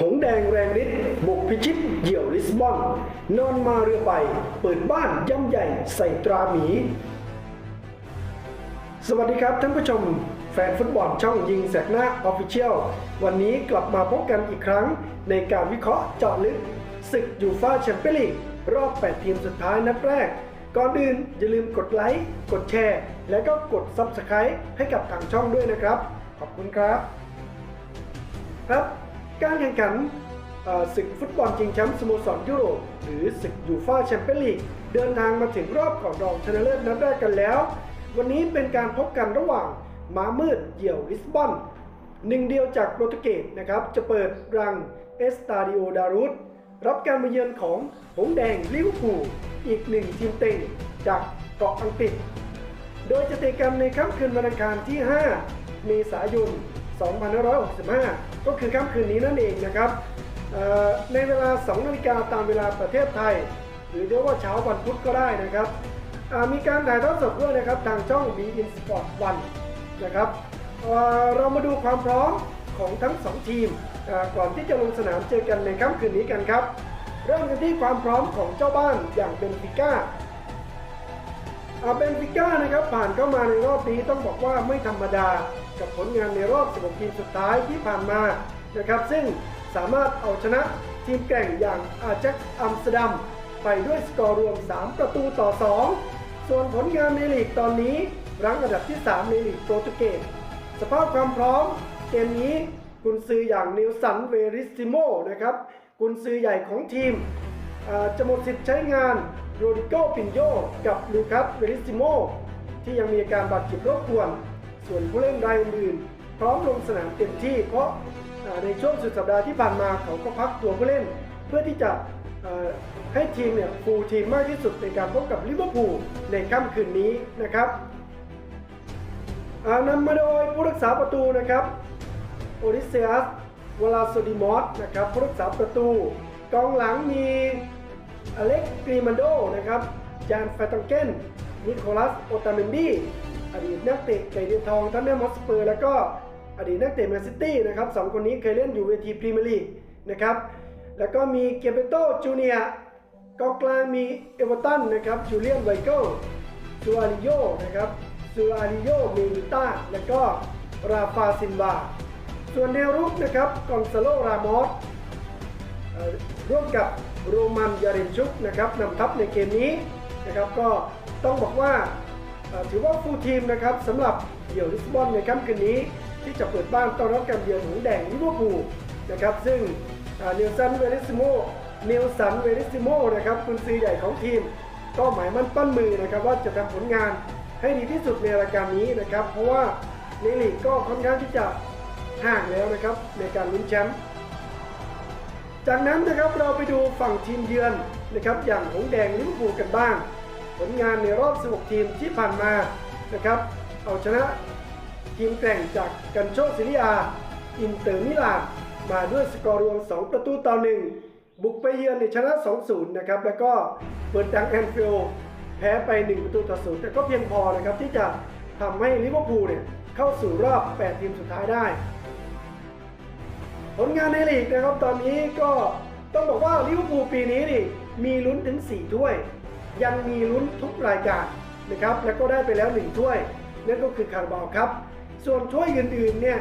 หงแดงแรงฤทธิ์บุกพิชิตเหยี่ยวลิสบอน นอนมาเรือใบเปิดบ้านย่ำใหญ่ใส่ตราหมี สวัสดีครับท่านผู้ชมแฟนฟุตบอลช่องยิงแสกหน้าออฟฟิเชียลวันนี้กลับมาพบกันอีกครั้ง ในการวิเคราะห์เจาะลึกศึกยูฟ่าแชมเปี้ยนลีกรอบ 8 ทีมสุดท้ายนัดแรก ก่อนอื่นอย่าลืมกดไลค์กดแชร์ และก็กด Subscribe ให้กับทางช่องด้วยนะครับ ขอบคุณครับ ครับ การแข่งขันศึกฟุตบอลชิงแชมป์สโมสรยุโรปหรือศึกยูฟ่าแชมเปี้ยนลีกเดินทางมาถึงรอบก่อนรองชนะเลิศนัดแรกกันแล้ว วันนี้เป็นการพบกันระหว่างม้ามืดเหี่ยวลิสบอนหนึ่งเดียวจากโปรตุเกสนะครับจะเปิดรังเอสตาดิโอดารุสรับการมาเยือนของหงแดงลิเวอร์พูลอีกหนึ่งทีมเต็งจากเกาะอังกฤษ โดยจะเตะกันในค่ำคืนวันอังคารที่ 5 เมษายน 2565 ก็คือค่ำคืนนี้นั่นเองนะครับในเวลา 2 นาฬิกาตามเวลาประเทศไทย หรือเรียกว่าเช้าวันพุธก็ได้นะครับมีการถ่ายทอดสดด้วยนะครับทางช่อง b i n Sport 1นะครับเเรามาดูความพร้อมของทั้ง 2 ทีมก่อนที่จะลงสนามเจอกันในค่ำคืนนี้กันครับ เริ่มกันที่ความพร้อมของเจ้าบ้านอย่างเบนฟิก้าเบนฟิก้านะครับผ่านเข้ามาในรอบนี้ต้องบอกว่าไม่ธรรมดา กับผลงานในรอบ 16 ทีมสุดท้ายที่ผ่านมานะครับซึ่งสามารถเอาชนะทีมแกร่งอย่างอาแจ็คอัมสเตอร์ดัมไปด้วยสกอร์รวม 3 ประตูต่อ 2 ส่วนผลงานในลีกตอนนี้ รั้งอันดับที่ 3 ในลีกโปรตุเกสสภาพความพร้อม เกมนี้กุนซืออย่างนิวสันเวริสติโมนะครับกุนซือใหญ่ของทีมจะหมดสิทธิ์ใช้งานโรดิโกปินโยกับลูคัสเวริสติโมที่ยังมีอาการบาดเจ็บรบกวน ส่วนผู้เล่นรายอื่นๆพร้อมลงสนามเต็มที่ เพราะในช่วงสุดสัปดาห์ที่ผ่านมาเขาก็พักตัวผู้เล่น เพื่อที่จะให้ทีมเนี่ยฟูลทีมมากที่สุดในการพบกับลิเวอร์พูลในค่ำคืนนี้นะครับนำมาโดยผู้รักษาประตูนะครับโอริเซียสวลาโซดิมอสนะครับผู้รักษาประตู กองหลังมีอเล็กกรีมันโดนะครับจานแฟตังเกนนิโคลัสโอตาเมนดี อดีตนักเตะไก่เดือนทองทันเนอร์มอสเปอร์ แล้วก็อดีตนักเตะแมนซิตี้นะครับสองคนนี้เคยเล่นอยู่เวทีพรีเมียร์ลีกนะครับแล้วก็มีเกเบโตจูเนียกองกลางมีเอเวอร์ตันนะครับจูเลียนไวเกิลซูอาริโยนะครับซูอาริโยเมนิต้าและก็ราฟาซินวาส่วนแนวรุกนะครับกอนซาโลรามอสร่วมกับโรมันยาเรนชุกนะครับนำทัพในเกมนี้นะครับก็ต้องบอกว่า ถือว่าฟูลทีมนะครับสำหรับเหยี่ยวลิสบอนในค่ำคืนนี้ ที่จะเปิดบ้านต้อนรับการเยือนหงแดงลิเวอร์พูลนะครับซึ่งเนลสันเวริซิโมเนลสันเวริซิโมนะครับคุณซีใหญ่ของทีม ก็หมายมั่นปั้นมือนะครับว่าจะทำผลงานให้ดีที่สุดในรายการนี้นะครับ เพราะว่าในลีกก็ค่อนข้างที่จะห่างแล้วนะครับในการลุ้นแชมป์จากนั้นนะครับเราไปดูฝั่งทีมเยือนนะครับอย่างหงแดงลิเวอร์พูลกันบ้าง ผลงานในรอบ 16 ทีมที่ผ่านมานะครับ เอาชนะทีมแกร่งจากกันโชซิลิอา อินเตอร์มิลานมาด้วยสกอร์รวม 2 ประตูต่อ 1 บุกไปเยือนในชนะ 2-0 นะครับ แล้วก็เปิดดังแอนฟิลแพ้ไป 1 ประตูต่อ 0 แต่ก็เพียงพอนะครับ ที่จะทำให้ลิเวอร์พูลเนี่ยเข้าสู่รอบ 8 ทีมสุดท้ายได้ ผลงานในลีกนะครับ ตอนนี้ก็ต้องบอกว่าลิเวอร์พูลปีนี้นี่มีลุ้นถึง 4 ถ้วย ยังมีลุ้นทุกรายการนะครับ แล้วก็ได้ไปแล้ว1ถ้วย นั่นก็คือคาราบาวครับ ส่วนถ้วยอื่นๆเนี่ย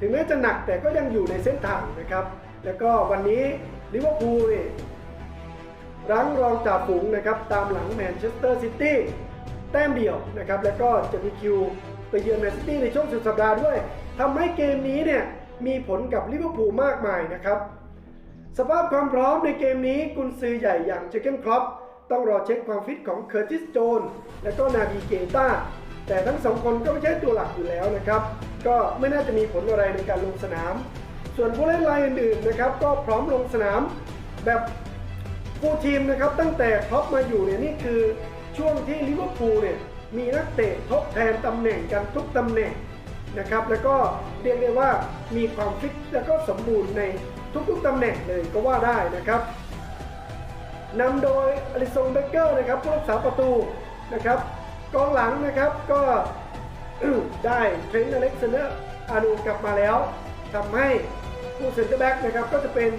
ถึงแม้จะหนักแต่ก็ยังอยู่ในเส้นทางนะครับ แล้วก็วันนี้ลิเวอร์พูลเนี่ยรั้งรองจ่าฝูงนะครับตามหลังแมนเชสเตอร์ซิตี้แต้มเดียวนะครับ แล้วก็จะมีคิวไปเยือนแมนซิตี้ในช่วงสุดสัปดาห์ด้วยทำให้เกมนี้เนี่ยมีผลกับลิเวอร์พูลมากมายนะครับ สภาพความพร้อมในเกมนี้กุนซือใหญ่อย่างเจเกนครอป ต้องรอเช็คความฟิตของเคอร์ติสโจนและก็นาบีเกตาแต่ทั้งสองคนก็ไม่ใช่ตัวหลักอยู่แล้วนะครับ ก็ไม่น่าจะมีผลอะไรในการลงสนาม ส่วนผู้เล่นรายอื่นๆนะครับ ก็พร้อมลงสนามแบบฟูลทีมนะครับ ตั้งแต่ครอปมาอยู่เนี่ยนี่คือช่วงที่ลิเวอร์พูลเนี่ยมีนักเตะทดแทนตำแหน่งกันทุกตำแหน่งนะครับ แล้วก็เรียกได้ว่ามีความฟิตแล้วก็สมบูรณ์ในทุกๆตำแหน่งเลยก็ว่าได้นะครับ นำโดยอลิซงเบเกอร์นะครับผู้รักษาประตูนะครับกองหลังนะครับก็ได้เทรนต์อเล็กซานเดอร์อานูกลับมาแล้วทำให้ผู้เซ็นเตอร์แบ็กนะครับก็จะเป็น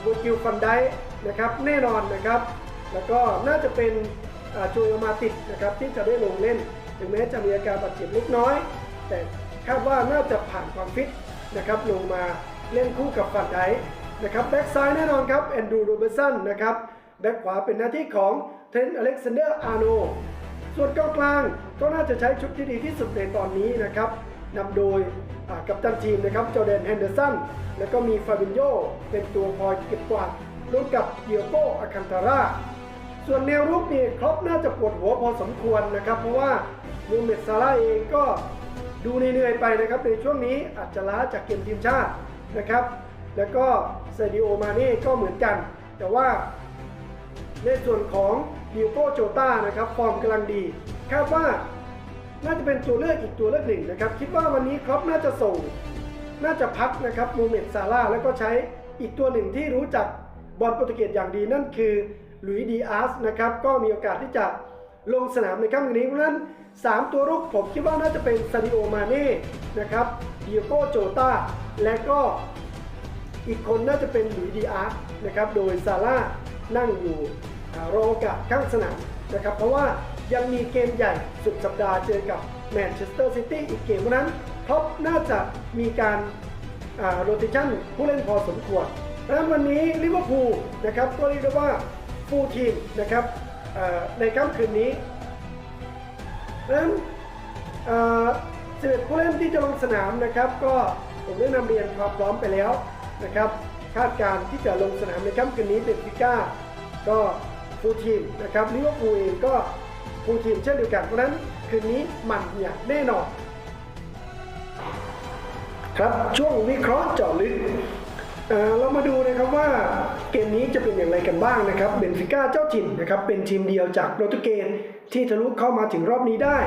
เวอร์กิลฟันไดนะครับแน่นอนนะครับ แล้วก็น่าจะเป็นอ่าโจโยมาติดนะครับที่จะได้ลงเล่น ถึงแม้จะมีอาการบาดเจ็บเล็กน้อย แต่คาดว่าน่าจะผ่านความฟิตนะครับลงมาเล่นคู่กับฟันไดนะครับแบ็กซ้ายแน่นอนครับแอนดรูโรเบร์สันนะครับ แบ็กขวาเป็นหน้าที่ของเทรนต์อเล็กซานเดอร์อาร์โน ส่วนกองกลางก็น่าจะใช้ชุดที่ดีที่สุดในตอนนี้นะครับนำโดยกัปตันทีมนะครับจอแดนแฮนเดอร์สัน แล้วก็มีฟาบินโยเป็นตัวคอยเก็บกวาดร่วมกับเดียโกอาคันตาราส่วนแนวรุกนี่ครอปน่าจะปวดหัวพอสมควรนะครับ เพราะว่ามูเม็ดซาร่าเองก็ดูเหนื่อยไปนะครับในช่วงนี้อาจจะล้าจากเกมทีมชาตินะครับ แล้วก็เซดิโอมาเน่ก็เหมือนกัน แต่ว่า ในส่วนของดิโก้โจต้านะครับฟอร์มกำลังดีคาดว่าน่าจะเป็นตัวเลือกอีกตัวเลือกหนึ่งนะครับ คิดว่าวันนี้ครอปน่าจะส่ง น่าจะพักนะครับมูเมตซาร่าแล้วก็ใช้อีกตัวหนึ่งที่รู้จักบอลโปรตุเกสอย่างดีนั่นคือหลุยส์ดีอาสนะครับก็มีโอกาสที่จะลงสนามในค่ำคืนนี้เพราะนั้น 3 ตัวรุกผมคิดว่าน่าจะเป็นซาดิโอมาเน่นะครับดิโก้โจต้าและก็อีกคนน่าจะเป็นหลุยส์ดีอาร์นะครับโดยซาร่า นั่งอยู่รอโอกาสข้างสนามนะครับ เพราะว่ายังมีเกมใหญ่สุดสัปดาห์เจอกับแมนเชสเตอร์ซิตี้อีกเกมนั้นท็อปน่าจะมีการโรเตชันผู้เล่นพอสมควรดังนั้นวันนี้ลิเวอร์พูลนะครับก็เรียกได้ว่าฟูลทีมนะครับในค่ำคืนนี้ดังนั้นสิบเอ็ดผู้เล่นที่จะลงสนามนะครับ ก็ผมได้นำเรียนความพร้อมไปแล้วนะครับ คาดการณ์ที่จะลงสนามในค่ำคืนนี้เบนฟิก้าก็ฟูลทีมนะครับลิเวอร์พูลเองก็ฟูลทีมเช่นเดียวกันเพราะนั้นคืนนี้มันอย่างแน่นอนครับช่วงวิเคราะห์เจาะลึกเเรามาดูนะครับว่าเกมนี้จะเป็นอย่างไรกันบ้างนะครับเบนฟิก้าเจ้าถิ่นนะครับเป็นทีมเดียวจากโปรตุเกสที่ทะลุเข้ามาถึงรอบนี้ได้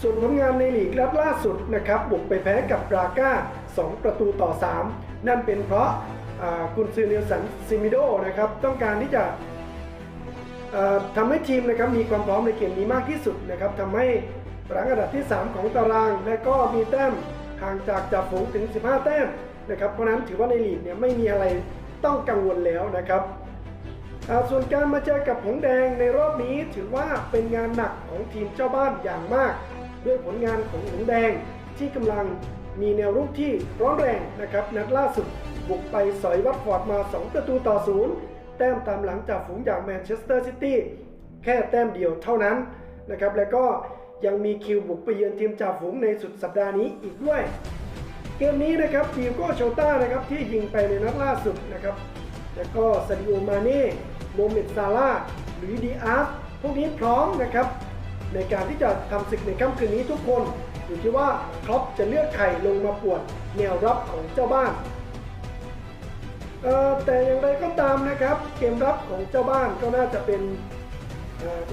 ส่วนผลงานในลีกนัดล่าสุดนะครับบุกไปแพ้กับบราก้า2 ประตูต่อ 3 นั่นเป็นเพราะ กุนซือเนลสันซิมิโดนะครับต้องการที่จะทำให้ทีมนะครับมีความพร้อมในเกมนี้มากที่สุดนะครับทำให้รังอันดับที่ 3 ของตาราง และก็มีแต้มห่างจากจ่าฝูงถึง 15 แต้มนะครับเพราะนั้นถือว่าในลีกเนี่ยไม่มีอะไรต้องกังวลแล้วนะครับส่วนการมาเจอกับหงแดงในรอบนี้ถือว่าเป็นงานหนักของทีมเจ้าบ้านอย่างมาก ด้วยผลงานของหงแดงที่กำลังมีแนวรุกที่ร้อนแรงนะครับนัดล่าสุด บุกไปสอยวัตฟอร์ดมา 2 ประตูต่อศูนย์แต้มตามหลังจากฝูงอย่างแมนเชสเตอร์ซิตี้แค่แต้มเดียวเท่านั้นนะครับแล้วก็ยังมีคิวบุกไปเยือนทีมจ่าฝูงในสุดสัปดาห์นี้อีกด้วย เกมนี้นะครับดิโก้โชต้านะครับที่ยิงไปในนัดล่าสุดนะครับแล้วก็ซาดิโอมาเน่โมเมดซาร่าหรือดีอาร์พวกนี้พร้อมนะครับในการที่จะทำศึกในค่ำคืนนี้ทุกคน อยู่ที่ว่าครอปจะเลือกใครลงมาปวดแนวรับของเจ้าบ้าน แต่อย่างไรก็ตามนะครับ เกมรับของเจ้าบ้านก็น่าจะเป็น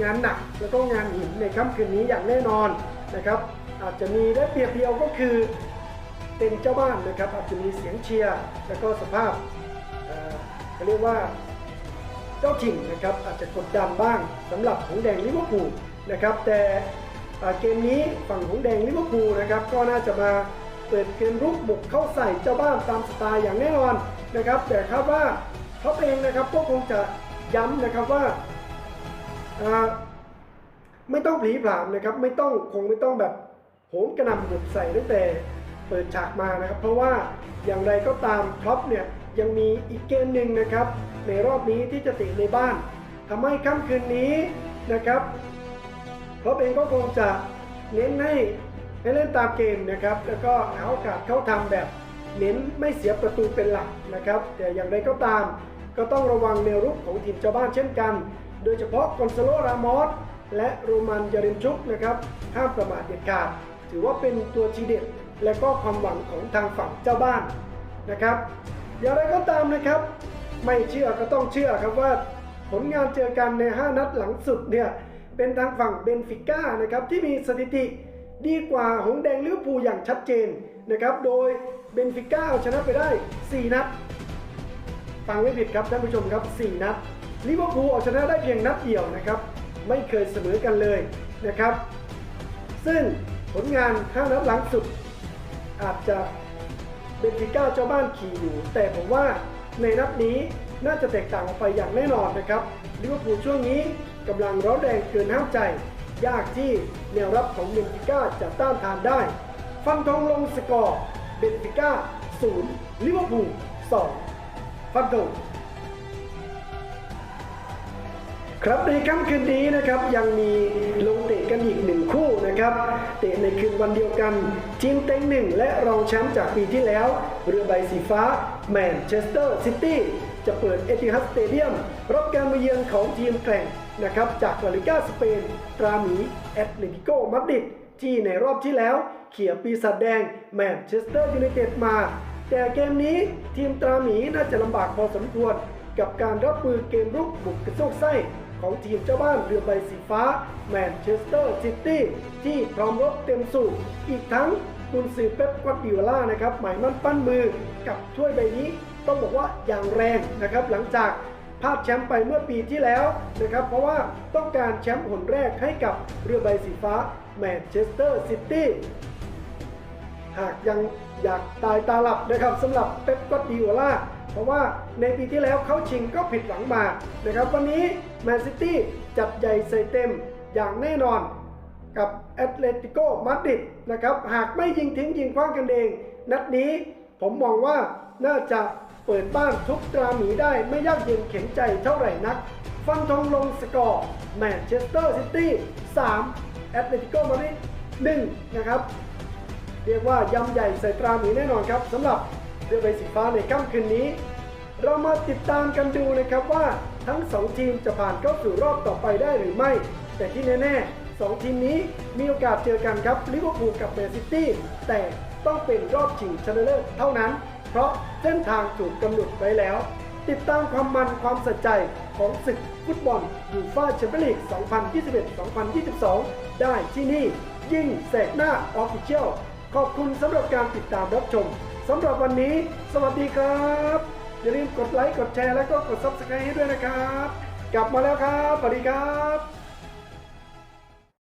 งานหนักแล้วก็งานหินในค่ำคืนนี้อย่างแน่นอนนะครับ อาจจะมีได้เปรียบเดียวก็คือเป็นเจ้าบ้านนะครับ อาจจะมีเสียงเชียร์แล้วก็สภาพเเขาเรียกว่าเจ้าถิ่นนะครับอาจจะกดดันบ้างสำหรับหงแดงลิเวอร์พูลนะครับ แต่เกมนี้ฝั่งหงแดงลิเวอร์พูลนะครับก็น่าจะมาเปิดเกมรุกบุกเข้าใส่เจ้าบ้านตามสไตล์อย่างแน่นอน นะครับ แต่คาดว่าเขาเองนะครับก็คงจะย้ำนะครับว่าไม่ต้องผลีผลามนะครับ ไม่ต้องคงไม่ต้องแบบโหมกระน่ำบุกใส่ตั้งแต่เปิดฉากมานะครับ เพราะว่าอย่างไรก็ตามครอปเนี่ยยังมีอีกเกมหนึ่งนะครับ ในรอบนี้ที่จะติดในบ้านทำให้ค่ำคืนนี้นะครับครอปเองก็คงจะเน้นให้ให้เล่นตามเกมนะครับ แล้วก็หาโอกาสเข้าทำแบบ เน้นไม่เสียประตูเป็นหลักนะครับ แต่อย่างไรก็ตาม ก็ต้องระวังแนวรุกของทีมเจ้าบ้านเช่นกัน โดยเฉพาะกอนซาโลรามอสและโรมันยาเรนชุกนะครับห้ามประมาทเด็ดขาด ถือว่าเป็นตัวทีเด็ดและก็ความหวังของทางฝั่งเจ้าบ้านนะครับ อย่างไรก็ตามนะครับ ไม่เชื่อก็ต้องเชื่อครับว่า ผลงานเจอกันใน 5 นัดหลังสุดเนี่ยเป็นทางฝั่งเบนฟิก้านะครับที่มีสถิติ ดีกว่าหงแดงลิเวอร์พูลอย่างชัดเจนนะครับ โดยเบนฟิก้าเอาชนะไปได้ 4 นัด ฟังไม่ผิดครับท่านผู้ชมครับ 4 นัดลิเวอร์พูลเอาชนะได้เพียงนัดเดียวนะครับ ไม่เคยเสมอกันเลยนะครับ ซึ่งผลงาน5นัดหลังสุด อาจจะเบนฟิก้าเจ้าบ้านขี่อยู่ แต่ผมว่าในนัดนี้น่าจะแตกต่างออกไปอย่างแน่นอนนะครับลิเวอร์พูลช่วงนี้กำลังร้อนแรงเกินห้ามใจ ยากที่แนวรับของเบนฟิก้าจะต้านทานได้ ฟันธงลงสกอร์เบนฟิก้า0ลิเวอร์พูล2ฟันธงครับในค่ำคืนนี้นะครับยังมีลงเตะกันอีกหนึ่งคู่นะครับ เตะในคืนวันเดียวกันทีมเต็งหนึ่งและรองแชมป์จากปีที่แล้ว เรือใบสีฟ้า แมนเชสเตอร์ซิตี้จะเปิดเอติฮัดสเตเดียมรับการมาเยือนของทีมแกร่ง นะครับจากลาลิก้าสเปนตราหมีแอตเลติโกมาดริดที่ในรอบที่แล้วเขี่ยปีศาจแดงแมนเชสเตอร์ยูไนเต็ดมา แต่เกมนี้ทีมตราหมีน่าจะลำบากพอสมควร กับการรับมือเกมรุกบุกกระโชกไส้ของทีมเจ้าบ้านเรือใบสีฟ้าแมนเชสเตอร์ซิตี้ที่พร้อมรบเต็มสูบอีกทั้งกุนซือเป๊ปกวาร์ดิโอล่านะครับหมายมั่นปั้นมือกับถ้วยใบนี้ ต้องบอกว่าอย่างแรงนะครับหลังจาก พลาดแชมป์ไปเมื่อปีที่แล้วนะครับ เพราะว่าต้องการแชมป์หนแรกให้กับเรือใบสีฟ้าแมนเชสเตอร์ซิตี้หากยังอยากตายตาหลับนะครับสำหรับเป๊ปกวาร์ดิโอล่าเพราะว่าในปีที่แล้วเขาชิงก็ผิดหวังมานะครับ วันนี้แมนซิตี้จัดใหญ่ใส่เต็มอย่างแน่นอนกับแอตเลติโกมาดริดนะครับ หากไม่ยิงทิ้งยิงคว้างกันเอง นัดนี้ผมมองว่าน่าจะ เปิดบ้านทุกตราหมีได้ไม่ยากเย็นเข็นใจเท่าไหร่นัก ฟันธงลงสกอร์แมนเชสเตอร์ซิตี้3แอตเลติโกมาดริด1นะครับ เรียกว่ายำใหญ่ใส่ตราหมีแน่นอนครับสำหรับเรือใบสีฟ้าในค่ำคืนนี้ เรามาติดตามกันดูนะครับว่าทั้ง 2 ทีมจะผ่านเข้าสู่รอบต่อไปได้หรือไม่ แต่ที่แน่ๆ 2 ทีมนี้มีโอกาสเจอกันครับลิเวอร์พูลกับแมนซิตี้แต่ต้องเป็นรอบชิงชนะเลิศเท่านั้น เพราะเส้นทางถูกกำหนดไว้แล้ว ติดตามความมันความสนใจของศึกฟุตบอลยูฟ่าแชมเปี้ยนลีก 2021-2022 ได้ที่นี่ ยิ่งแสกหน้าออฟฟิเชียลขอบคุณสำหรับการติดตามรับชมสำหรับวันนี้ สวัสดีครับ อย่าลืมกดไลค์ กดแชร์ และก็กด Subscribe ให้ด้วยนะครับ กลับมาแล้วครับ สวัสดีครับ